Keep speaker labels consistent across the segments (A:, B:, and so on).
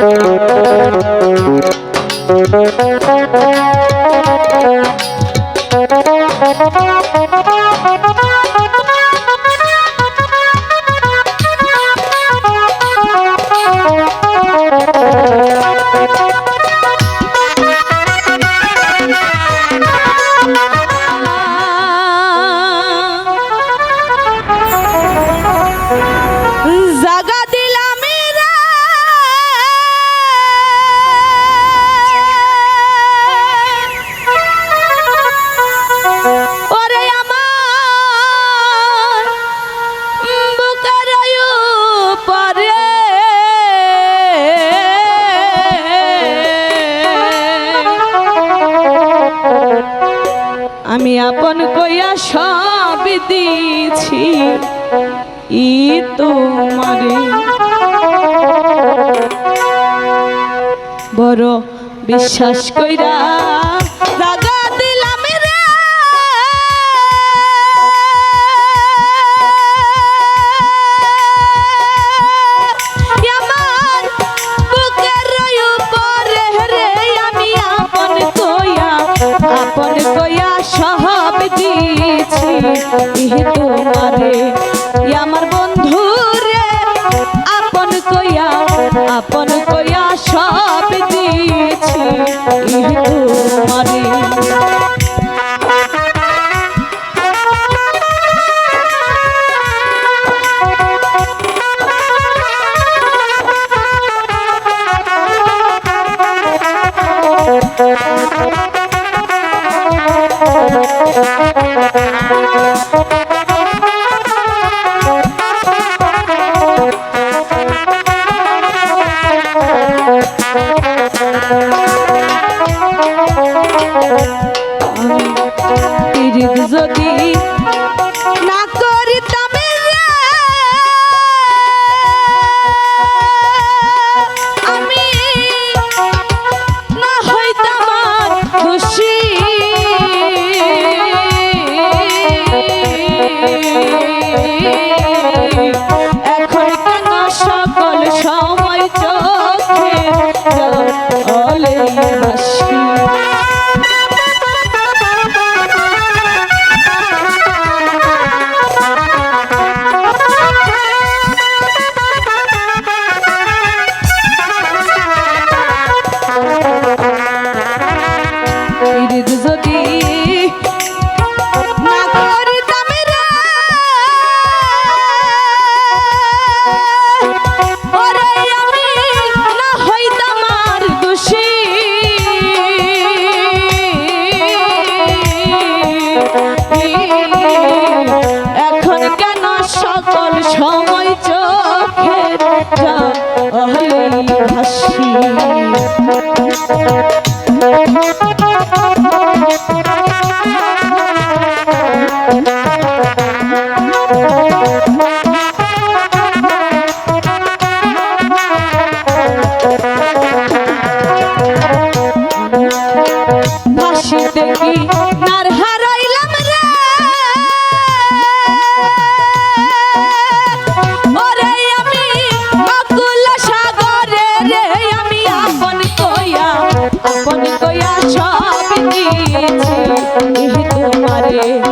A: Música দিয়া সব দিয়েছি ই তোমারে। বড় বিশ্বাস কইরা তোমারে আমার বন্ধু রে আপন কইয়া আপন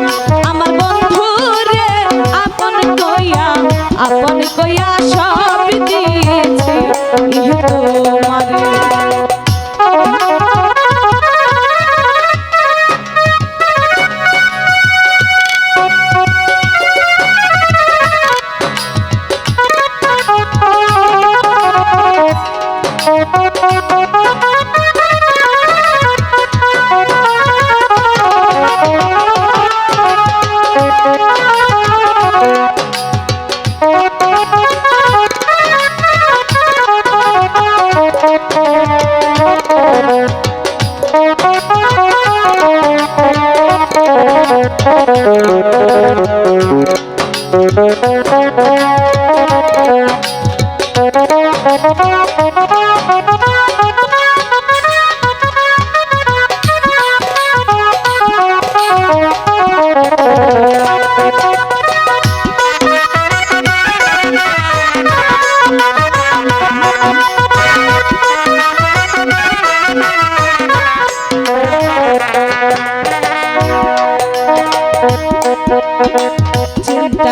A: I'm Thank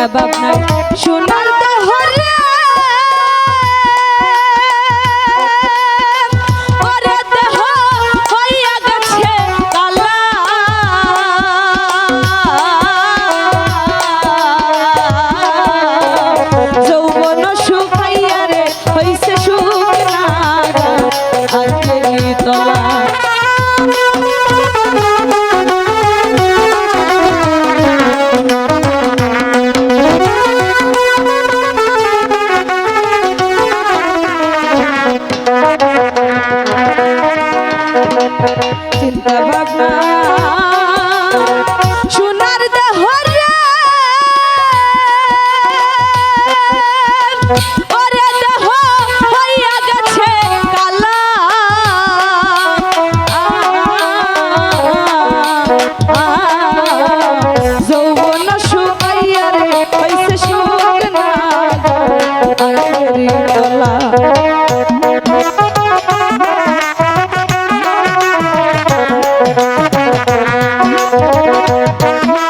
A: ভাবনা সোনার Thank you.